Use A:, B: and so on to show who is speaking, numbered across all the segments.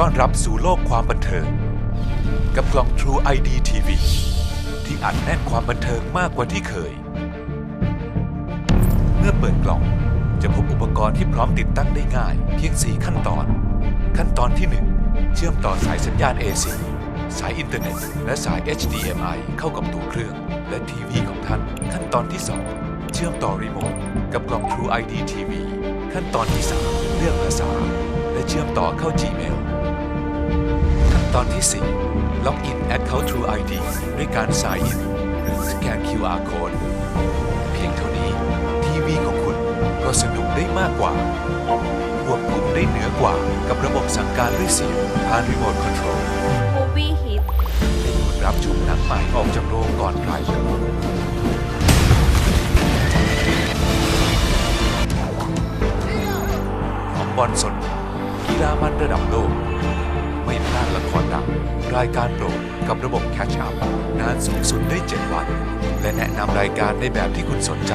A: ต้อนรับสู่โลกความบันเทิง กับกล่อง True ID TV ที่อัดแน่นความบันเทิงมากกว่าที่เคย เมื่อเปิดกล่องจะพบอุปกรณ์ที่พร้อมติดตั้งได้ง่าย เพียง 4 ขั้นตอน ขั้นตอนที่ 1 เชื่อมต่อสายสัญญาณ AC สายอินเทอร์เน็ต และสาย HDMI เข้ากับตัวเครื่องและทีวีของท่าน ขั้นตอนที่ 2 เชื่อมต่อรีโมทกับกล่อง True ID TV ขั้นตอนที่ 3 เลือกภาษา และเชื่อมต่อเข้า Gmail ตอนที่ 4 ล็อกอิน Account True ID ด้วยการ Sign In หรือสแกน QR Code เพียงเท่านี้ทีวีของคุณก็สนุกได้มากกว่าควบคุมได้เหนือกว่ากับระบบสั่งการด้วยเสียงผ่านรีโมทคอนโทรล
B: มูฟี่ฮิต
A: ให้คุณรับชมหนังใหม่ออกจากโรงก่อนใครของบอลสดกีฬามันระดับโลกไม่พ ละครดังรายการโปรดกับระบบแคชอัพนานสูงสุดได้ 7 วัน และแนะนำรายการในแบบที่คุณสนใจ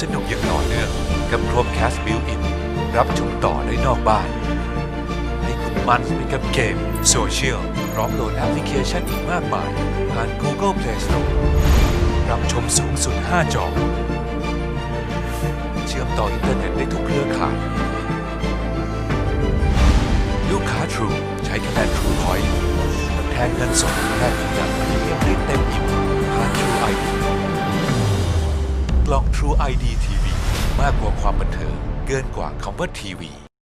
A: สนุกอย่างต่อเนื่องกับครบแคสบิวอินรับชมต่อได้นอกบ้าน ให้คุณมันไปกับเกมโซเชียลพร้อมโหลดแอปพลิเคชันอีกมากมาย ผ่าน Google Play Store รับชมสูงสุด 5 จอ เชื่อมต่ออินเทอร์เน็ตได้ทุกเครือข่าย ลูกค้า True ใช้คะแนน True หอย แทนเงินสดแลกยืนยันพรีเมียมได้เต็มอิ่มผ่าน True ID กล่อง True ID TV มากกว่าความบันเทิงเกินกว่าคำว่าทีวี